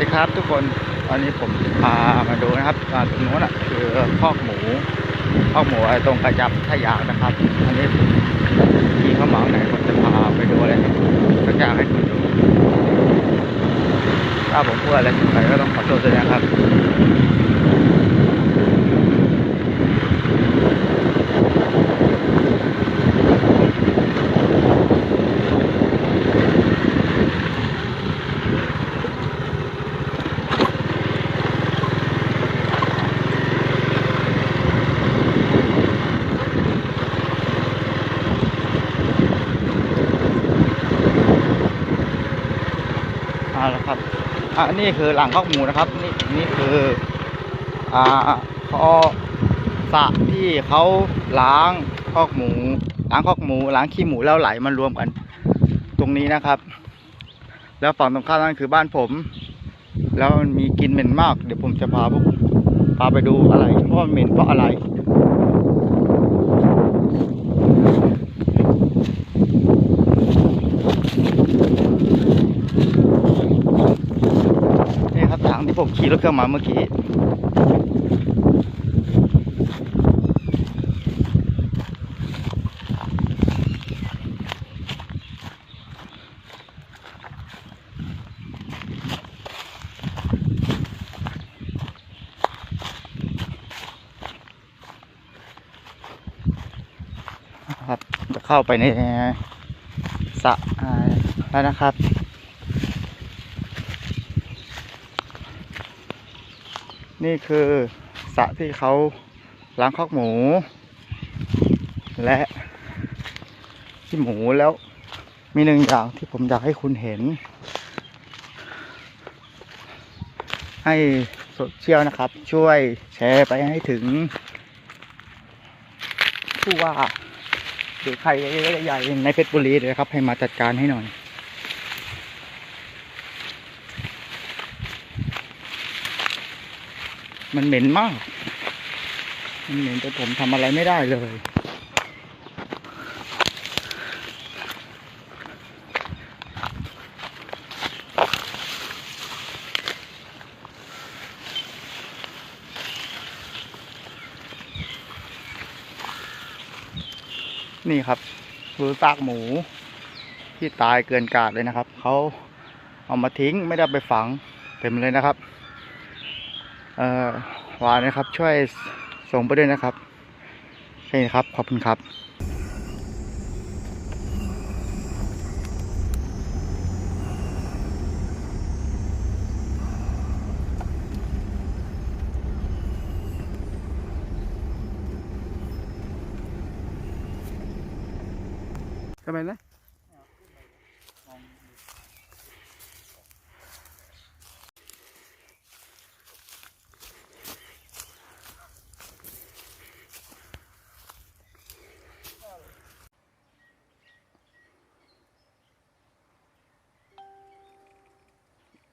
ดีครับทุกคนตอนนี้ผมพามาดูนะครับตรงโน้นอะคือคอกหมูคอกหมูตรงกระจับทายานะครับอันนี้พี่เขาหมาไหนผมจะพาไปดูอะไรสักอย่างให้คุณดูถ้าผมพูดอะไรผิดไปก็ต้องขอโทษด้วยนะครับ เอาละครับอ่านี่คือหลังคอกหมูนะครับ นี่นี่คืออ่าคอสระที่เขาล้างคอกหมู ล้างคอกหมู ล้างขี้หมูแล้วไหลมารวมกัน ตรงนี้นะครับ แล้วฝั่งตรงข้ามนั่นคือบ้านผม แล้วมันมีกลินเหม็นมาก เดี๋ยวผมจะพาพวกพาไปดูอะไรว่าเหม็นเพราะอะไร นี่ครับ ที่ผมขี่รถเครื่องมาเมื่อกี้ครับจะเข้าไปในสระแล้วนะครับ นี่คือสระที่เขาล้างคอกหมู และที่หมูแล้วมีหนึ่งอย่างที่ผมอยากให้คุณเห็น ให้โซเชียลนะครับ ช่วยแชร์ไปให้ถึงผู้ว่าหรือใครใหญ่ๆในเพชรบุรีเลยครับ ให้มาจัดการให้หน่อย มันเหม็นมาก มันเหม็นจนผมทำอะไรไม่ได้เลย นี่ครับคือซากหมูที่ตายเกินกาดเลยนะครับ เขาเอามาทิ้งไม่ได้ไปฝังเต็มเลยนะครับ เอ่อวานนะครับ ช่วยส่งไปด้วยนะครับโอเคครับ ขอบคุณครับทำไมนะ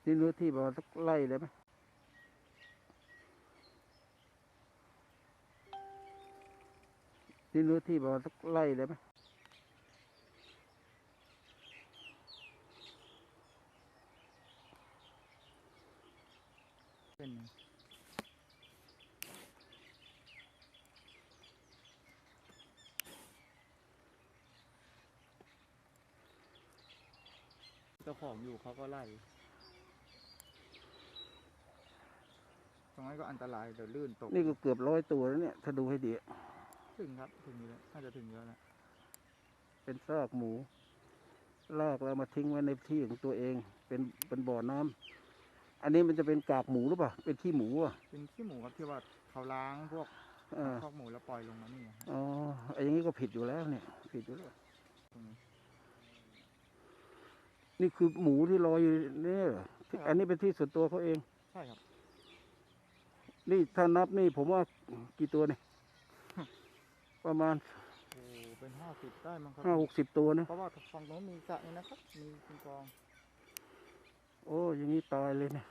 นี่รู้ที่ประมาณสักไร่ได้ไหมนี่รู้ที่ประมาณสักไร่ได้ไหมเจ้าของอยู่เขาก็ไล่ ตร งนั้นก็อันตรายเดี๋ยวลื่นตกนี่ก็เกือบร้อยตัวแล้วเนี่ย ถ้าดูให้ดี ถึงครับ ถึงอยู่แล้วน่าจะถึงเยอะแล้วเป็นซากหมูลากแล้วมาทิ้งไว้ในที่ของตัวเอง เป็นเป็นบ่อน้ำอันนี้มันจะเป็นกากหมูหรือเปล่า เป็นขี้หมูอะเป็นขี้หมูครับที่ว่าเขาล้างพวกเออคอกหมูแล้วปล่อยลงมานี่ครับอ๋อไอ้อย่างนี้ก็ผิดอยู่แล้วเนี่ย ผิดอยู่แล้วตรงนี้นี่คือหมูที่ลอยอยู่เนี่ยเหรอที่อันนี้เป็นที่ส่วนตัวเขาเอง ใช่ครับ นี่ถ้านับนี่ผมว่ากี่ตัวเนี่ย ประมาณโอ้เป็นห้าสิบได้มั้งครับห้าหกสิบตัวนะ เพราะว่าฝั่งโน้นมีสระนี่นะครับ มีเป็นกอง โอ้อย่างนี้ตายเลยเนี่ย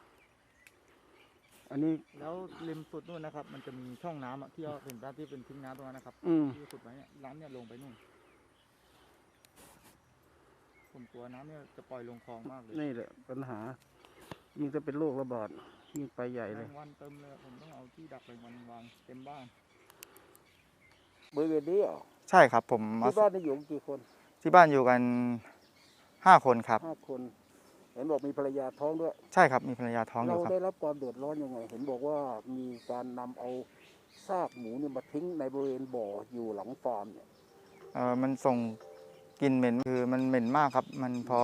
อันนี้ แล้วริมสุดนู่นนะครับ มันจะมีช่องน้ำอะที่เราเห็นด้านที่เป็นทิ้งน้ำตรงนั้นนะครับอืม ที่สุดไว้เนี่ยน้ำเนี่ยลงไปนู่นผมกลัวน้ำเนี่ยจะปล่อยลงคลองมากเลย นี่แหละปัญหา ยิ่งจะเป็นโรคระบาดยิ่งไปใหญ่เลยวันเต็มเลยผมต้องเอาที่ดักแมงวันวางเต็มบ้านบริเวณนี้เหรอใช่ครับ ผมมาที่บ้านนี่อยู่กันกี่คนที่บ้านอยู่กันห้าคนครับ ห้าคน เห็นบอกมีภรรยาท้องด้วย ใช่ครับมีภรรยาท้องอเรายู่ครับ ได้รับความเดือดร้อนยังไง เห็นบอกว่ามีการนำเอาซากหมูเนี่ยมาทิ้งในบริเวณบ่ออยู่หลังฟาร์มเนี่ยเออมันส่ง กลิ่นเหม็นคือมันเหม็นมากครับ มันพอ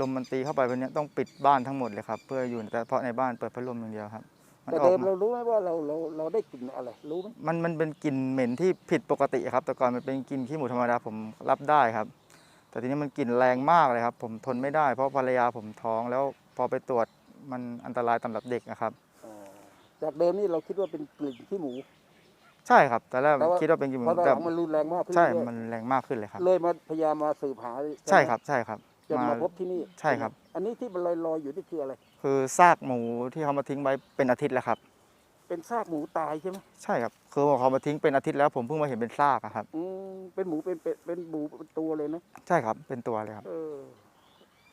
ลมมันตีเข้าไปวันนี้ยต้องปิดบ้านทั้งหมดเลยครับ เพื่ออยู่แต่เฉพาะในบ้านเปิดพัดลมอย่างเดียวครับมันแต่ออเดิกมมาเรารู้ไหมว่าเราเราเราได้กลิ่นอะไรรู้ไหมมันมันเป็นกลิ่นเหม็นที่ผิดปกติครับ แต่ก่อนมันเป็นกลิ่นขี้หมูธรรมดาผมรับได้ครับ แต่ทีนี้มันกลิ่นแรงมากเลยครับ ผมทนไม่ได้เพราะภรรยาผมท้องแล้วพอไปตรวจมันอันตรายสำหรับเด็กนะครับอ่าจากเดิมนี่เราคิดว่าเป็นกลิ่นขี้หมู ใช่ครับแต่แรกแต่ว่า คิดว่าเป็นกลิ่นหเพมูราะตอนหแต่ลังมันรุนแรงมากขึ้นใช่เรื่อยมันแรงมากขึ้นเลยครับๆเลยมาพยายามมาสืบหาใช่ไหมครับใช่ครับจนมาพบที่นี่ใช่ครับ อันนี้ที่มันลอยลอยๆอยู่นี่คืออะไร คือซากหมูที่เขามาทิ้งไว้เป็นอาทิตย์แล้วครับ เป็นซากหมูตายใช่ไหมใช่ครับคือเขามาทิ้งเป็นอาทิตย์แล้วผมเพิ่งมาเห็นเป็นซากอะครับ อืมเป็นหมูเป็นเป็นเป็นหมูเป็นตัวเลยนะใช่ครับเป็นตัวเลยครับ เออ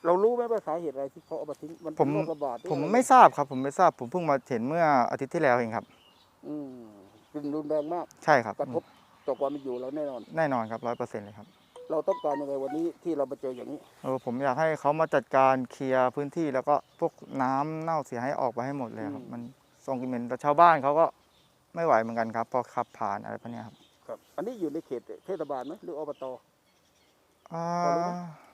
เรารู้ไหมว่าสาเหตุอะไรที่เขาเอามาทิ้งมันผมเป็นโรคระบาดหรือผมอะรไม่ทราบครับ ผมไม่ทราบผมเพิ่งมาเห็นเมื่ออาทิตย์ที่แล้วเองครับ อืมกลิ่น รุนแรงมากใช่ครับกระทบต่อความเป็นอยู่เราแน่นอน แน่นอนครับร้อยเปอร์เซ็นต์เลยครับ เราต้องการยังไงวันนี้ที่เรามาเจออย่างนี้เออผมอยากให้เขามาจัดการเคลียร์พื้นที่แล้วก็พวกน้ำเน่าเสียให้ออกไปให้หมดเลยครับอืมมันส่งกลิ่นเหม็นแต่ชาวบ้านเขาก็ไม่ไหวเหมือนกันครับ พอขับผ่านอะไรพวกเนี้ยครับครับ อันนี้อยู่ในเขตเทศบาลไหมหรืออบตอ่าพอรู้ไหม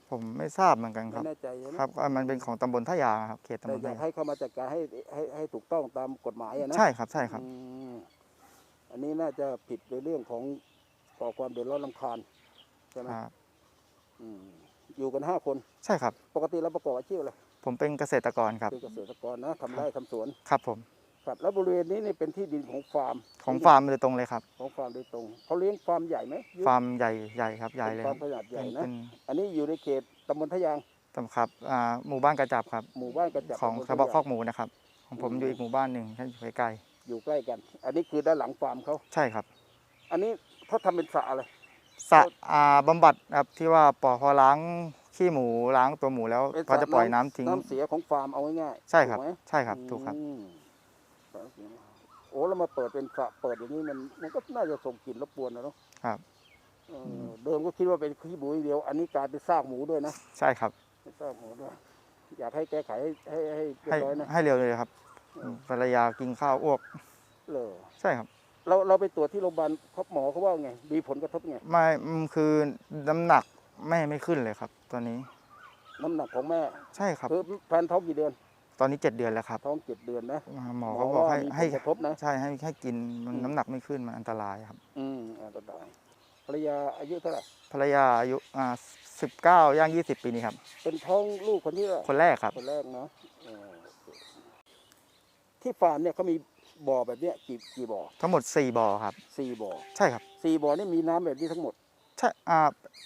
ผมไม่ทราบเหมือนกันคไม่รับแน่ใจใช่ไหมครับอ่ามันเป็นของตำบลท่ายางครับ เขตแต่ตำบลอยาท่ากยางให้เข้ามาจัดการให้ให้ให้ถูกต้องตามกฎหมายอะนะใช่ครับใช่ครับอืมอั นนี้น่าจะผิดในเรื่องของก่อความเดือดร้อนรำคาญใช่ไหมครับอืมอยู่กันห้าคน ใช่ครับ ปกติเราประกอบอาชีพอะไรผมเป็นเกษตรกรครับ เป็นเกษตรกรนะทำไร่ทำสวน ครับผม ครับ แล้วบริเวณนี้นี่เป็นที่ดินของฟาร์มของฟาร์มโดยตรงเลยครับ ของฟาร์มโดยตรงเขาเลี้ยงฟาร์มใหญ่ไหมฟาร์มใหญ่ใหญ่ครับใหญ่เลยฟาคร์รัมบขนาดใหญ่เป็นนะ เป็นอันนี้อยู่ในเขตตำบลทะยางตำครับอ่าหมู่บ้านกระจับครับ หมู่บ้านกระจับของตำบลสะเบาะทะยาง คอกหมูนะครับ ของผมอยู่อีกหมู่บ้านหนึ่งท่านอยู่ใกล้ อยู่ใกล้กัน อันนี้คือด้านหลังฟาร์มเขาๆใช่ครับ อันนี้เขาทำเป็นสระอะไรสระอ่าบำบัดครับที่ว่าปอพอล้างขี้หมูล้างตัวหมูแล้วเป็นพอจะปล่อยน้ำทิ้ง น้ำเสียของฟาร์มเอาง่ายๆใช่ครับ ถูกไหมใช่ครับถูกครับ อืมโอ้แล้วมาเปิดเป็นสระเปิดอย่างนี้มันมันก็น่าจะส่งกลิ่นรบกวนนะเนาะครับเออเดิมก็คิดว่าเป็นขี้หมูอย่างเดียว อันนี้กลายเป็นซากหมูด้วยนะใช่ครับ เป็นซากหมูด้วยอยากให้แก้ไขให้ให้ให้เรียให้บร้อยนะให้เร็วเลยครับ ภรรยากินข้าวอ้วกเลยใช่ครับ เราเราไปตรวจที่โรงพยาบาลเขาหมอเขาว่าไง มีผลกระทบไง ไม่อืมคือน้ำหนักแม่ไม่ขึ้นเลยครับ ตอนนี้น้ำหนักของแม่ใช่ครับ คือแฟนท้องกี่เดือน ตอนนี้เจ็ดเดือนแล้วครับท้องเจ็ดเดือนนะหมอเขาบอกให้ว่ามีผให้ลกระทบนะ ใช่ให้ให้กินมันอืม น้ำหนักไม่ขึ้นมันอันตรายครับ อืมอันตรายภรรยาอายุเท่าไหร่ ภรรยาอายุอ่าสิบเก้าย่างยี่สิบปีนี้ครับ เป็นท้องลูกคนที่เท่าไหร่คนแรกครับ คนแรกเนาะเออ ที่ฟาร์มเนี่ยเขามีบ่อแบบเนี้ยกี่กี่บ่อทั้งหมดสี่บ่อครับ สี่บ่อใช่ครับสี่บ่อนี่มีน้ำแบบนี้ทั้งหมด ใช่อ่า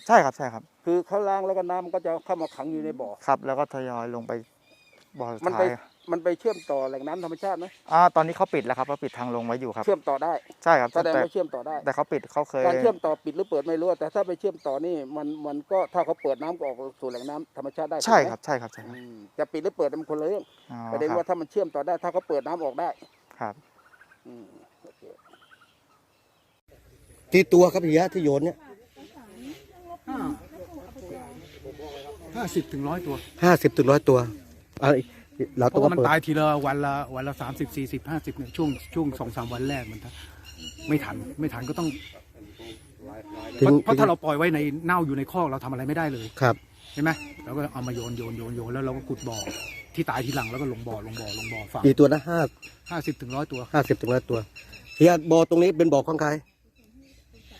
ใช่ครับใช่ครับคือเขาล้างแล้วก็น้ำมันก็จะเข้ามาขังอยู่ในบ่อ ครับ แล้วก็ทยอยลงไปบ่อสุดมันไปท้าย มันไปเชื่อมต่อแหล่งน้ำธรรมชาติไหมอ่าตอนนี้เขาปิดแล้วครับเขาปิดทางลงไว้อยู่ครับ เชื่อมต่อได้ใช่ครับแสดงแต่ว่าเชื่อมต่อได้ แต่เขาปิดเขาเคย การเชื่อมต่อปิดหรือเปิดไม่รู้แต่ถ้าไปเชื่อมต่อนี่มันมันก็ถ้าเขาเปิดน้ำก็ออกสู่แหล่งน้ำธรรมชาติได้ใช่ถูกไหมครับ ใช่ครับใช่ครับอืมจะปิดหรือเปิดมันคนละเรื่องอ๋อประเด็นครัว่าบถ้ามันเชื่อมต่อได้ ถ้าเขาเปิดน้ำออกได้ครับอืมโอเคกี่ตัวครับพี่ยะที่โยนเนี่ยห้าสิบถึงร้อยตัวห้าสิบถึงร้อยตัวอะไร เราเพต้องราะว่ามามันเปิดตายทีละวันละวันละสามสิบสี่สิบห้าสิบเนี่ยช่วงช่วงสองสามวันแรกมันถ้าไม่ทันไม่ทันก็ต้องถึเพงราะเพราะถ้าเราปล่อยไว้ในเน่าอยู่ในคอกเราทำอะไรไม่ได้เลยครับ ใช่ไหมเราก็เอามาโยนโยนโยนโยนแล้วเราก็ขุดบ่อที่ตายทีหลังแล้วก็ลงบ่อลงบ่อลงบ่อฝังกี่ตัวนะห้าห้าสิบถึงร้อยตัว ห้าสิบถึงร้อยตัวพี่ยะบ่อตรงนี้เป็นบ่อของใคร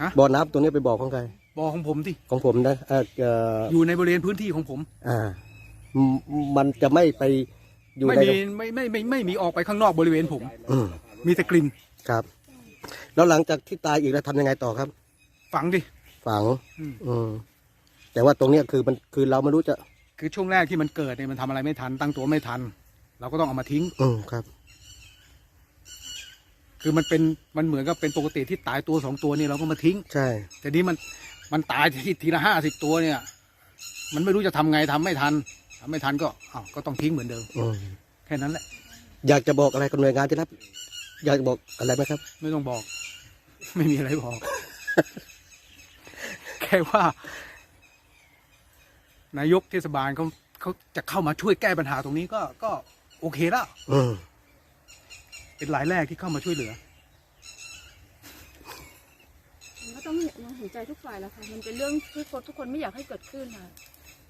ฮะ บ่อน้ำตรงนี้เป็นบ่อของใครบ่อของผมที่ของผมนะเอ่อเอ่ออยู่ในบริเวณพื้นที่ของผม อ่าอืมมันจะไม่ไป อยู่ไม่ในมีไม่ไม่ไม่ไม่มีออกไปข้างนอกบริเวณผม อืมมีแต่กลิ่นครับ แล้วหลังจากที่ตายอีกแล้วทำยังไงต่อครับ ฝังดิ ฝัง อืม อืมแต่ว่าตรงเนี้ยคือมันคือเราไม่รู้จะ คือช่วงแรกที่มันเกิดเนี่ยมันทำอะไรไม่ทัน ตั้งตัวไม่ทัน เราก็ต้องเอามาทิ้ง อืมครับ คือมันเป็นมันเหมือนกับเป็นปกติที่ตายตัวสองตัวนี่เราก็มาทิ้ง ใช่ แต่นี้มันมันตายทีทีละห้าสิบตัวเนี่ย มันไม่รู้จะทำไงทำไม่ทัน ทำไม่ทันก็อ้าวก็ต้องทิ้งเหมือนเดิม อืมแค่ค่นั้นแหละ อยากจะบอกอะไรกับหน่วยงานที่รับ อยากจะบอกอะไรไหมครับ ไม่ต้องบอก ไม่มีอะไรบอก แค่ว่า นายกเทศบาลเขาเขาจะเข้ามาช่วยแก้ปัญหาตรงนี้ก็ก็โอเคแล้ว อืมเป็นรายแรกที่เข้ามาช่วยเหลือ มันก็ต้องเห็นใจทุกฝ่ายแหละค่ะ มันเป็นเรื่องที่คนทุกคนไม่อยากให้เกิดขึ้นค่ะ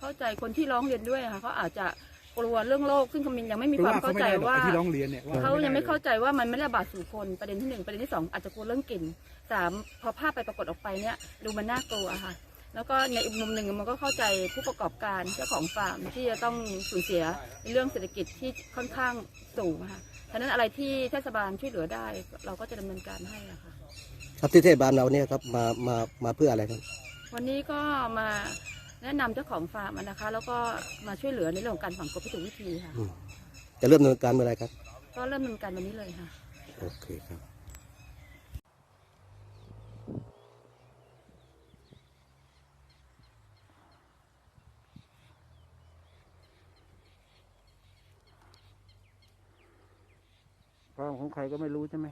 เข้าใจคนที่ร้องเรียนด้วยค่ะเขาอาจจะกลัวเรื่องโรคซึ่งเขายังไม่มีความเข้าใจว่าที่ร้องเรียนเนี่ยว่เขายังไม่ด้เข้าใจว่ามันไม่ระบาดสู่คนประเด็นที่หนึ่งประเด็นที่สองอาจจะกลัวเรื่องกลิ่นสามพอภาพไปปรากฏออกไปเนี่ยดูมันน่ากลัวค่ะ แล้วก็ในอีกมุมหนึ่งมันก็เข้าใจผู้ประกอบการเจ้าของฟาร์มที่จะต้องสูญเสียในเรื่องเศรษฐกิจที่ค่อนข้างสูงค่ะฉะนั้นอะไรที่เทศบาลช่วยเหลือได้ เราก็จะดำเนินการให้อะค่ะครับที่เทศบาลเราเนี่ยครับมามามาเพื่ออะไรครับ วันนี้ก็มา แนะนำเจ้าของฟาร์มนะคะ แล้วก็มาช่วยเหลือในเรื่องของการฝังกบพิถูกวิธีค่ะ อืมจะเริ่มดำเนินการเมื่อไหรครับ ก็เริ่มดำเนินการวันนี้เลยค่ะ โอเคครับฟาร์มของใครก็ไม่รู้ใช่ไหม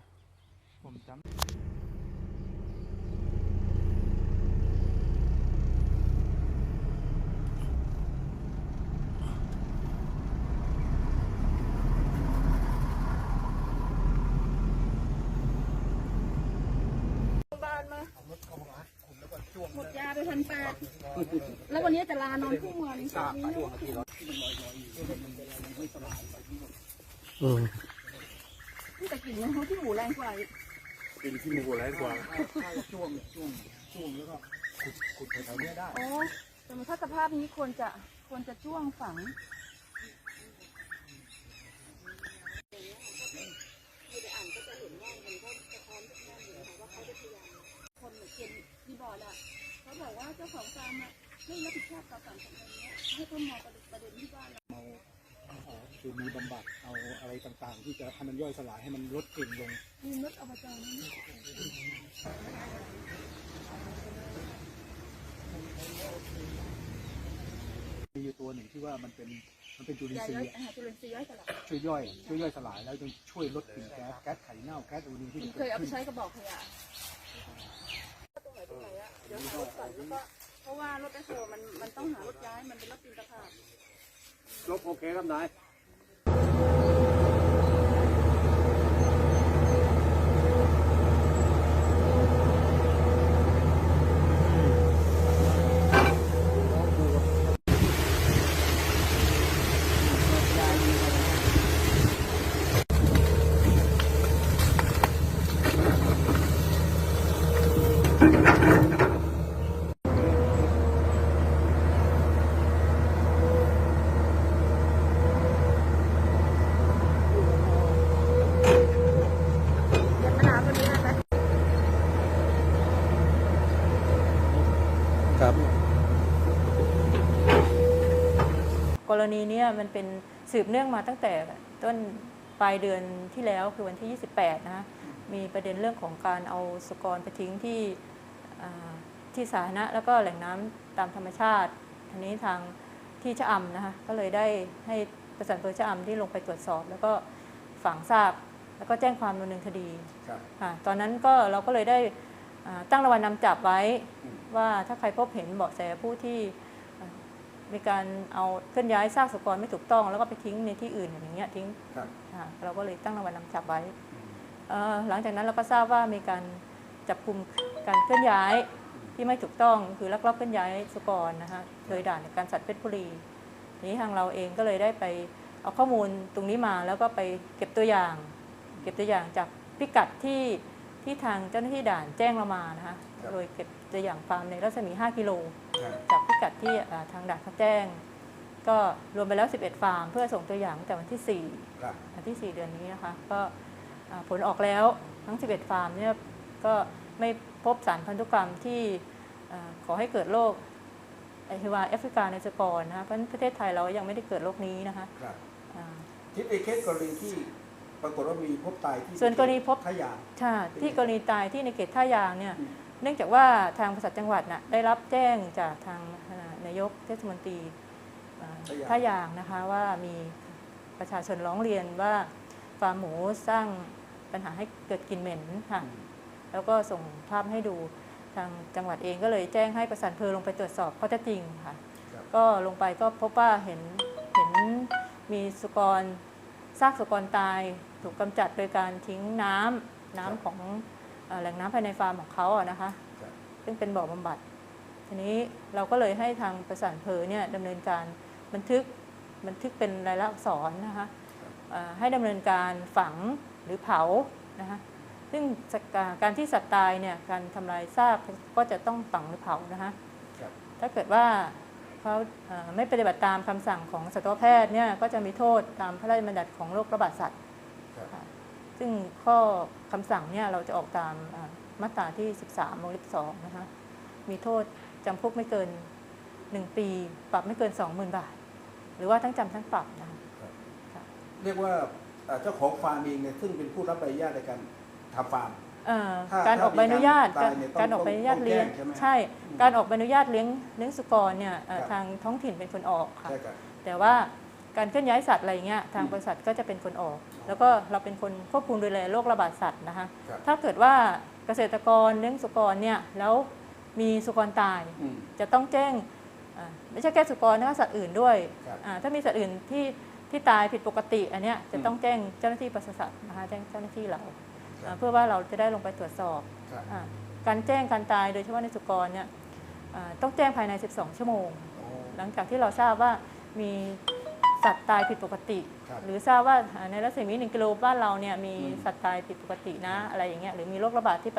ผมจำ บ้านมาหมดยาไปพันแปดแล้ววันนี้ จะลานอนที่เมืองสามีนู่นอืมแต่กลิ่นมันเขาที่หมูแรงกว่ากลิ่นที่หมูแรงกว่าช่วงช่วงช่วงแล้วก็ขุดขุดแถวเนี้ยได้โอ้แต่ถ้าสภาพนี้ควรจะควรจะจ้วงฝังที่บอกแหละเขาบอกว่าเจ้าของฟาร์มอะ ไม่รับผิดชอบต่อสังคมตรงนี้ให้เขามองประเด็นที่บ้านเราคือมีบำบัดเอาอะไรต่างๆ ที่จะให้มันย่อยสลายให้มันลดกลิ่นลงมีรถอบจนี่มีอยู่ตัวหนึ่งที่ว่ามันเป็นมันเป็นจุลินยาทรีย่อยย์อาหารจุลินทรีย์ย่อยสลายช่วยย่อยช่วยย่อยสลายแล้วยังช่วยลดกลิ่นแก๊สแก๊สไข่เน่าแก๊สอุนีที่มีมันเคเกิยดเอาไปขึ้นใช้กระบอกขยะตรงไหนตรงไหนอะเดี๋ยวหารถก่อนแล้วก็เพ ราะว่ารถแอสโซมันมันต้องหารถย้ายมันเป็นรถปีนตะขาบ ลบโอเคครับนาย เดี๋ยวมะนาวตัวนี้นะคะ ครับ กรณีเนี้ยมันเป็นสืบเนื่องมาตั้งแต่ต้นปลายเดือนที่แล้วคือวันที่ 28 นะฮะมีประเด็นเรื่องของการเอาสุกรไปทิ้งที่อ่าที่สาธารณะแล้วก็แหล่งน้ำตามธรรมชาติทีนี้ทางที่ชะอำนะคะก็เลยได้ให้ประสานอำเภอชะอำที่ลงไปตรวจสอบ แล้วก็ฝังทราบแล้วก็แจ้งความดำเนินคดีครับค่ะตอนนั้นก็เราก็เลยได้อ่าตั้งรางวัลนำจับไว้ว่าถ้าใครพบเห็นเบาะแสผู้ที่อ่า มีการเอาเคลื่อนย้ายซากสุกรไม่ถูกต้อง แล้วก็ไปทิ้งในที่อื่นอย่างเงี้ยทิ้งครับ อ่าเราก็เลยตั้งรางวัลนำจับไว้เอ่อหลังจากนั้นเราก็ทราบว่ามีการจับกลุ่มการเคลื่อนย้ายที่ไม่ถูกต้องคือลักลอบเคลื่อนย้ายสุกรนะคะโดยด่านในการสัตว์เพชรบุรีทีนี้ทางเราเองก็เลยได้ไปเอาข้อมูลตรงนี้มาแล้วก็ไปเก็บตัวอย่าง เก็บตัวอย่างจากพิกัดที่ที่ทางเจ้าหน้าที่ด่านแจ้งเรามานะคะ โดยเก็บตัวอย่างฟาร์มในรัศมี 5 กิโล จากพิกัดที่อ่าทางด่านเขาแจ้ง ก็รวมไปแล้ว 11 ฟาร์ม เพื่อส่งตัวอย่างตั้งแต่วันที่4ครับวันที่ 4 เดือนนี้นะคะ ก็อ่าผลออกแล้วทั้ง 11 ฟาร์มเนี่ยก็ไม่พบสารพันธุกรรมที่อ่าขอให้เกิดโรคไอฮิวาแอฟริกาในสกอร์นะคะเพราะฉะนั้นประเทศไทยเรายังไม่ได้เกิดโรคนี้นะคะครับอ่าที่ในเคสกรณีที่ปรากฏว่ามีพบตายที่ส่วนกรณีพบขยะใช่ที่กรณีตายที่ในเขตท่ายางเนี่ยอืม เนื่องจากว่าทางบริษัทจังหวัดน่ะได้รับแจ้งจากทางอ่านายกเทศมนตรีอ่าท่ายางนะคะว่ามีประชาชนร้องเรียนว่าฟาร์มหมูสร้างปัญหาให้เกิดกลิ่นเหม็นค่ะแล้วก็ส่งภาพให้ดูทางจังหวัดเองก็เลยแจ้งให้ประสานอำเพอลงไปตรวจสอบข้อเท็จจริงค่ะครับก็ลงไปก็พบว่าเห็นเห็นมีสุกรซากสุกรตาย ถูกกำจัดโดยการทิ้งน้ำน้ำของเอ่อ แหล่งน้ำภายในฟาร์มของเขาอะนะคะครับซึ่งเป็นบ่อบำบัด ทีนี้เราก็เลยให้ทางประสานอำเพอเนี่ยดำเนินการบันทึกบันทึกเป็นลายลักษณ์อักษรนะคะเอ่อให้ดำเนินการฝังหรือเผานะคะซึ่งการที่สัตว์ตายเนี่ยการทำลายซากก็จะต้องฝังหรือเผานะคะครับถ้าเกิดว่าเขาเอ่อไม่ปฏิบัติตามคำสั่งของสัตวแพทย์เนี่ยก็จะมีโทษตามพระราชบัญญัติของโรคระบาดสัตว์ครับค่ะ ซึ่งข้อคำสั่งเนี่ยเราจะออกตามเอ่อมาตราที่ 13วงเล็บ2นะคะมีโทษจำคุกไม่เกิน 1 ปี ปรับไม่เกิน 20,000 บาท หรือว่าทั้งจำทั้งปรับนะคะเรียกว่าเอ่อเจ้าของฟาร์มเองเนี่ยซึ่งเป็นผู้รับใบอนุญาตในการทำฟาร์มเอ่อถ้าการออกใบอนุญาตถ้ามีการตายเนี่ยต้องการออกใบอนุญาตต้องเลี้ยงแจ้งใช่ไหมใช่อืมการออกใบอนุญาตเลี้ยงเลี้ยงสุกรเนี่ยเอ่อครับทางท้องถิ่นเป็นคนออกค่ะใช่ครับแต่ว่า การเคลื่อนย้ายสัตว์อะไรเงี้ยทางบริษัทก็จะเป็นคนออก แล้วก็เราเป็นคนควบคุมดูแลโรคระบาดสัตว์นะคะครับถ้าเกิดว่าเกษตรกรเลี้ยงสุกรเนี่ยแล้วมีสุกรตายอืมจะต้องแจ้งอ่าไม่ใช่แค่สุกรนะคะสัตว์อื่นด้วยครับอ่าถ้ามีสัตว์อื่นที่ที่ตายผิดปกติอันเนี้ยจะต้องแจ้งเจ้าหน้าที่ปศุสัตว์นะคะแจ้งเจ้าหน้าที่เราอ่าเพื่อว่าเราจะได้ลงไปตรวจสอบครับอ่าการแจ้งการตายโดยเฉพาะในสุกรเนี่ยอ่าต้องแจ้งภายใน 12 ชั่วโมงโอ้หลังจากที่เราทราบว่ามี สัตว์ตายผิดปกติ ครับหรือทราบว่าอ่าในรัศมีหนึ่งกิโลบ้านเราเนี่ยมีอืมสัตว์ตายผิดปกตินะอะไรอย่างเงี้ยหรือมีโรคระบาดที่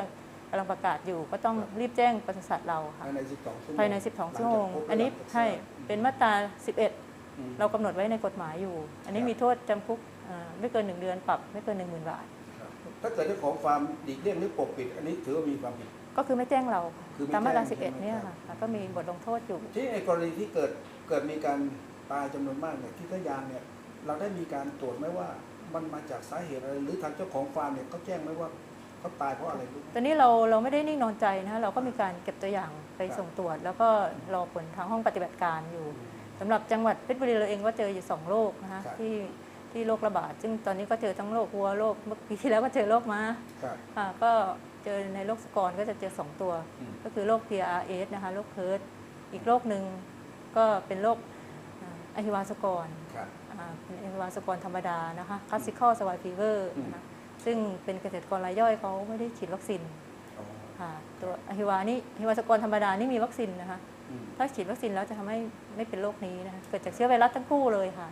กำลังประกาศอยู่ ก็ต้องครับ รีบแจ้งปศุสัตว์เราค่ะภายใน 12 ชั่วโมงภายใน 12 ชั่วโมงหลัจากพบอันนี้ระดับใช่เป็นมาตรา 11อืมเรากำหนดไว้ในกฎหมายอยู่ อันนี้ครับมีโทษจำคุกอ่าไม่เกิน 1 เดือนปรับไม่เกิน 10,000 บาทครับถ้าเกิดเจ้าของฟาร์มหลีกเลี่ยงหรือปกปิด อันนี้ถือว่ามีความผิด ก็คือไม่แจ้งเราค่ะคือไม่ตามมาตรา แจ้งใช่ไหม11 เนี่ยครัค่ะบก็มีบทลงโทษอยู่ ที่ในกรณีที่เกิดเกิดมีการ ตายจำนวนมากเนี่ยที่ทะยานเนี่ยเราได้มีการตรวจไหมว่ามันมาจากสาเหตุอะไรหรือทางเจ้าของฟาร์มเนี่ยเขาแจ้งไหมว่าเขาตายเพราะอะไรรู้ไหมตอนนี้เราเราไม่ได้นิ่งนอนใจนะคะเราก็มีการเก็บตัวอย่างไปครับส่งตรวจ แล้วก็รอผลทางห้องปฏิบัติการอยู่สำหรับจังหวัดเพชรบุรีเราเองก็เจออยู่สองโรคนะคะครับที่ที่โรคระบาด ซึ่งตอนนี้ก็เจอทั้งโรควัวโรคเมื่อปีที่แล้วก็เจอโรคม้าครับค่ะก็เจอในโรคสกรก็จะเจอสองตัวอืมก็คือโรค PRS นะคะโรคเพิร์ดอีกโรคหนึ่งก็เป็นโรค อ่าอหิวาสกรครับ อ่าเป็นอหิวาสกรธรรมดานะคะ classical swine fever อืมนะคะซึ่งเป็นเกษตรกรรายย่อยเขาไม่ได้ฉีดวัคซีนอ๋อค่ะตัวอหิวานี่อหิวาสกรธรรมดานี่มีวัคซีนนะคะ อืมถ้าฉีดวัคซีนแล้วจะทำให้ไม่เป็นโรคนี้นะคะเกิดจากเชื้อไวรัสทั้งคู่เลยค่ะ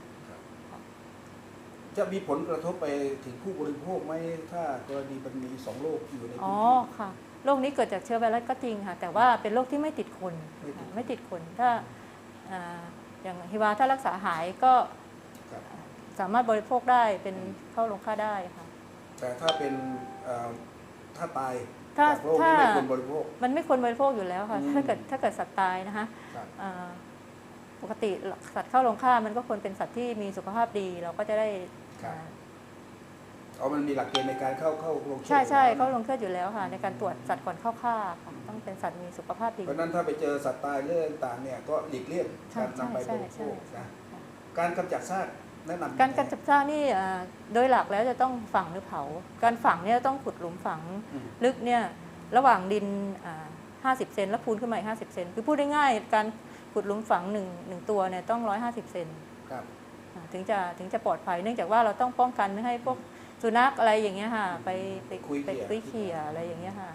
จะมีผลกระทบไปถึงผู้บริโภคไหมถ้ากรณีมันมีสองโรคอยู่ในอ๋อพื้นที่ ค่ะโรคนี้เกิดจากเชื้อไวรัสก็จริงค่ะ แต่ว่าเป็นโรคที่ไม่ติดคนไม่ติดค่ะไม่ติดคนถ้าอ่า อย่างอหิวาถ้ารักษาหายก็ครับสามารถบริโภคได้เป็นเข้าโรงฆ่าได้ค่ะ แต่ถ้าเป็นเอ่อถ้าตายถ้าจากโรคนี้ถ้า ไม่ควรบริโภค มันไม่ควรบริโภคอยู่แล้วค่ะ อืม ถ้าเกิดถ้าเกิดสัตว์ตายนะคะครับอ่าปกติสัตว์เข้าโรงฆ่ามันก็ควรเป็นสัตว์ที่มีสุขภาพดี เราก็จะได้ครับ อ่า เอามันมีหลักเกณฑ์ในการเข้าเข้าโรงเชือดใช่ใช่อยู่แล้วเข้าโรงเชือดอยู่แล้วค่ะ ในการตรวจสัตว์ก่อนเข้าฆ่าค่ะต้องเป็นสัตว์มีสุขภาพดี เพราะฉะนั้นถ้าไปเจอสัตว์ตายเรื่องต่างๆเนี่ยก็หลีกเลี่ยงใช่การใช่นำไปบใช่ริโภใช่คใช่นะการกำจัดซากแนะนำการการจับซากนี่อ่าโดยหลักแล้วจะต้องฝังหรือเผา การฝังเนี่ยต้องขุดหลุมฝังอืมลึกเนี่ยระหว่างดินอ่า50 เซนแล้วพูนขึ้นมาอีก50 เซนคือพูดได้ง่ายๆการขุดหลุมฝังหนึ่งหนึ่งตัวเนี่ยต้อง 150 เซนครับอ่าถึงจะถึงจะปลอดภัยเนื่องจากว่าเราต้องป้องกันไม่ให้พวก สุนัขอะไรอย่างเงี้ยค่ะ ไปไปคุยไปเขี่ยคุยเขี่ยอะไรอย่างเงี้ยค่ะ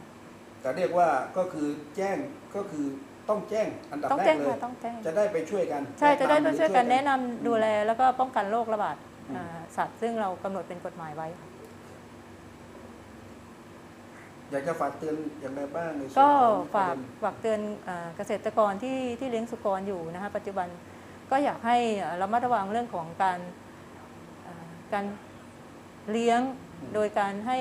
แต่เรียกว่าก็คือแจ้งก็คือต้องแจ้งอันดับต้องแรแจ้กงเลย ค่ะต้องแจ้ง จะได้ไปช่วยกันใช่จะได้แนไปนำช่วยกันหรือแนะนำดูแลแล้วก็ป้องกันโรคระบาดอืมอ่าสัตว์ซึ่งเรากำหนดเป็นกฎหมายไว้ค่ะอยากจะฝากเตือนอย่างไรบ้างในส่วนก็ของฝากประเด็น ฝากเตือนอ่าเกษตรกรที่ที่เลี้ยงสุกรอยู่นะคะปัจจุบันก็อยากให้อ่าระมัดระวังเรื่องของการอ่าการ เลี้ยงโดยการให้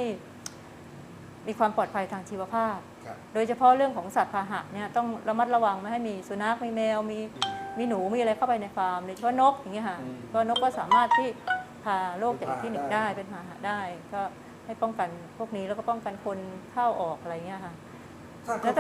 มีความปลอดภัยทางชีวภาพ ครับโดยเฉพาะเรื่องของสัตว์พาหะเนี่ยต้องระมัดระวังไม่ให้มีสุนัขมีแมวมีมีหนูมีอะไรเข้าไปในฟาร์มโดยเฉพาะนกอย่างเงี้ยค่ะอืมเพราะนกก็สามารถที่พาโรคจากเป็นพาหะที่หนึ่งได้ได้เป็นพาหะได้ ก็ให้ป้องกันพวกนี้แล้วก็ป้องกันคนเข้าออกอะไรเงี้ยค่ะ ถ้าแล้ว